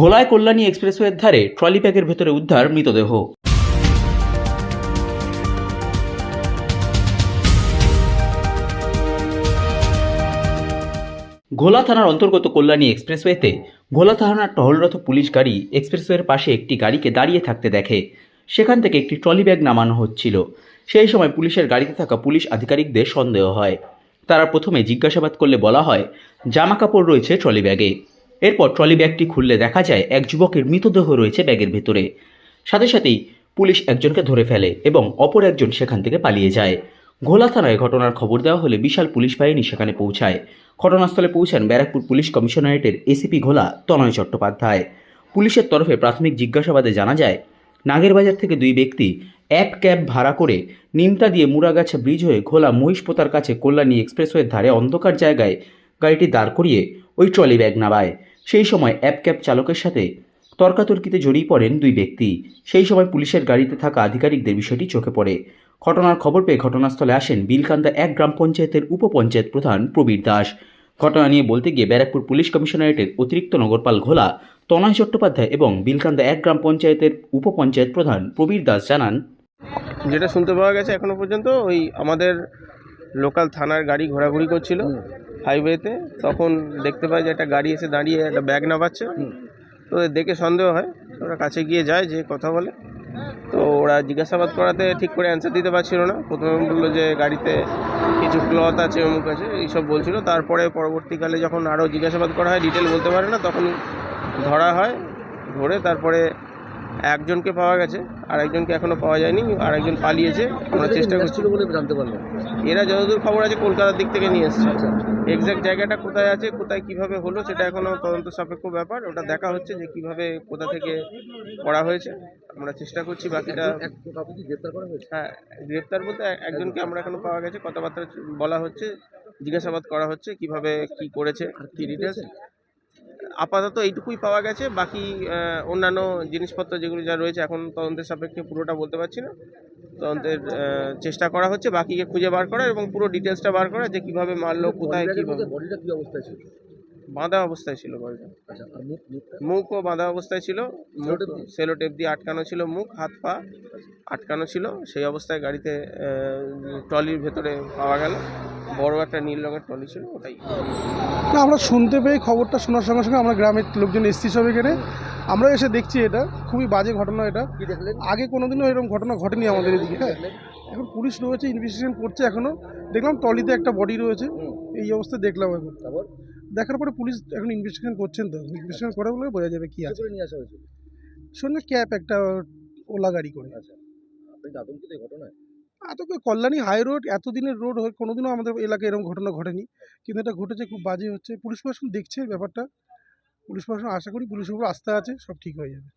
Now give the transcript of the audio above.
ঘোলায় কল্যাণী এক্সপ্রেসওয়ের ধারে ট্রলি ব্যাগের ভেতরে উদ্ধার মৃতদেহ। ঘোলা থানার অন্তর্গত কল্যাণী এক্সপ্রেসওয়েতে ঘোলা থানার টহলরত পুলিশ গাড়ি এক্সপ্রেসওয়ের পাশে একটি গাড়িকে দাঁড়িয়ে থাকতে দেখে। সেখান থেকে একটি ট্রলি ব্যাগ নামানো হচ্ছিল। সেই সময় পুলিশের গাড়িতে থাকা পুলিশ আধিকারিকদের সন্দেহ হয়। তারা প্রথমে জিজ্ঞাসাবাদ করলে বলা হয়, জামা কাপড় রয়েছে ট্রলি ব্যাগে। এরপর ট্রলি ব্যাগটি খুললে দেখা যায় এক যুবকের মৃতদেহ রয়েছে ব্যাগের ভেতরে। সাথে সাথেই পুলিশ একজনকে ধরে ফেলে এবং অপর একজন সেখান থেকে পালিয়ে যায়। ঘোলা থানায় ঘটনার খবর দেওয়া হলে বিশাল পুলিশ বাহিনী সেখানে পৌঁছায়। ঘটনাস্থলে পৌঁছান ব্যারাকপুর পুলিশ কমিশনারেটের এসিপি ঘোলা তনয় চট্টোপাধ্যায়। পুলিশের তরফে প্রাথমিক জিজ্ঞাসাবাদে জানা যায়, নাগেরবাজার থেকে দুই ব্যক্তি অ্যাপ ক্যাব ভাড়া করে নিমতা দিয়ে মুরাগাছা ব্রিজ হয়ে ঘোলা মহিষপোতার কাছে কল্যাণী এক্সপ্রেসওয়ের ধারে অন্ধকার জায়গায় গাড়িটি দাঁড় করিয়ে ওই ট্রলি ব্যাগ নামায়। সেই সময় অ্যাপ ক্যাব চালকের সাথে তর্কাতর্কিতে জড়িয়ে পড়েন দুই ব্যক্তি। সেই সময় পুলিশের গাড়িতে থাকা আধিকারিকদের বিষয়টি চোখে পড়ে। ঘটনার খবর পেয়ে ঘটনাস্থলে আসেন বিলকান্দা এক গ্রাম পঞ্চায়েতের উপপঞ্চায়েত প্রধান প্রবীর দাস। ঘটনা নিয়ে বলতে গিয়ে ব্যারাকপুর পুলিশ কমিশনারেটের অতিরিক্ত নগরপাল ঘোলা, তনয় চট্টোপাধ্যায় এবং বিলকান্দা এক গ্রাম পঞ্চায়েতের উপপঞ্চায়েত প্রধান প্রবীর দাস জানান, যেটা শুনতে পাওয়া গেছে এখনও পর্যন্ত, ওই আমাদের লোকাল থানার গাড়ি ঘোরাঘুরি করছিল। হাইওয়েতে তখন দেখতে পাই যে একটা গাড়ি এসে দাঁড়িয়ে একটা ব্যাগ নামাচ্ছে। তো দেখে সন্দেহ হয় ওরা কাছে গিয়ে যায় যে কথা বলে। তো ওরা জিজ্ঞাসাবাদ করাতে ঠিক করে অ্যান্সার দিতে পারছিল না। প্রথমে বলল যে গাড়িতে কিছু ক্লথ আছে অমুক আছে এইসব বলছিল। তারপরে পরবর্তীকালে যখন আরও জিজ্ঞাসাবাদ করা হয় ডিটেল বলতে পারে না তখন ধরা হয় ধরে তারপরে একজনকে পাওয়া গেছে আর একজনকে এখনও পাওয়া যায়নি আর একজন পালিয়েছে আমরা চেষ্টা করছি। বলে জানতে পারলাম। এরা যতদূর খবর আছে কলকাতার দিক থেকে নিয়ে এসছে। এক্স্যাক্ট জায়গাটা কোথায় আছে কোথায় কীভাবে হলো সেটা এখনও তদন্ত সাপেক্ষ ব্যাপার। ওটা দেখা হচ্ছে যে কীভাবে কোথা থেকে করা হয়েছে আমরা চেষ্টা করছি বাকিটা। গ্রেপ্তার করা হয়েছে? হ্যাঁ গ্রেপ্তার বলতে এক- একজনকে আমরা এখনও পাওয়া গেছে কথাবার্তা বলা হচ্ছে জিজ্ঞাসাবাদ করা হচ্ছে কীভাবে কি করেছে কি ডিটেলস আপাতত এইটুকুই পাওয়া গেছে। বাকি অন্যান্য জিনিসপত্র যেগুলো যা রয়েছে এখন তদন্তের সাপেক্ষে পুরোটা বলতে পারছি না। তদন্তের চেষ্টা করা হচ্ছে বাকিকে খুঁজে বার করা এবং পুরো ডিটেলসটা বার করা যে কীভাবে মারলো কোথায় কীভাবে বডিটা কি অবস্থায় ছিল? বাঁধা অবস্থায় ছিল বলটা আচ্ছা মুখও বাঁধা অবস্থায় ছিল। দিয়ে? সেলোটেপ দিয়ে আটকানো ছিল মুখ হাত পা আটকানো ছিল। সেই অবস্থায় গাড়িতে ট্রলির ভেতরে পাওয়া গেল। বড় একটা নীল রঙের ট্রলি ছিল ওটাই। না আমরা শুনতে পেয়ে খবরটা শোনার সঙ্গে সঙ্গে আমরা গ্রামের লোকজন এসছি সব এখানে। আমরা এসে দেখছি এটা খুবই বাজে ঘটনা এটা। আগে কোনোদিনও এরকম ঘটনা ঘটেনি আমাদের এদিকে হ্যাঁ। এখন পুলিশ রয়েছে ইনভেস্টিগেশন করছে এখনও দেখলাম টলিতে একটা বডি রয়েছে এই অবস্থা দেখলাম এখন। দেখার পরে পুলিশ এখন ইনভেস্টিগেশন করছেন তো। ইনভেস্টিগেশন করে বলে বোঝা যাবে কি আছে। নিয়ে আসা ক্যাব একটা ওলা গাড়ি করে। আচ্ছা। আপনি ঘটনায়? এত কল্যাণী হাই রোড এতদিনের রোড হয়ে, কোনোদিনও আমাদের এলাকায় এরকম ঘটনা ঘটেনি। কিন্তু এটা ঘটেছে, খুব বাজে হচ্ছে। পুলিশ প্রশাসন দেখছে ব্যাপারটা। পুলিশ প্রশাসন, আশা করি পুলিশের উপর আস্থা আছে, সব ঠিক হয়ে যাবে।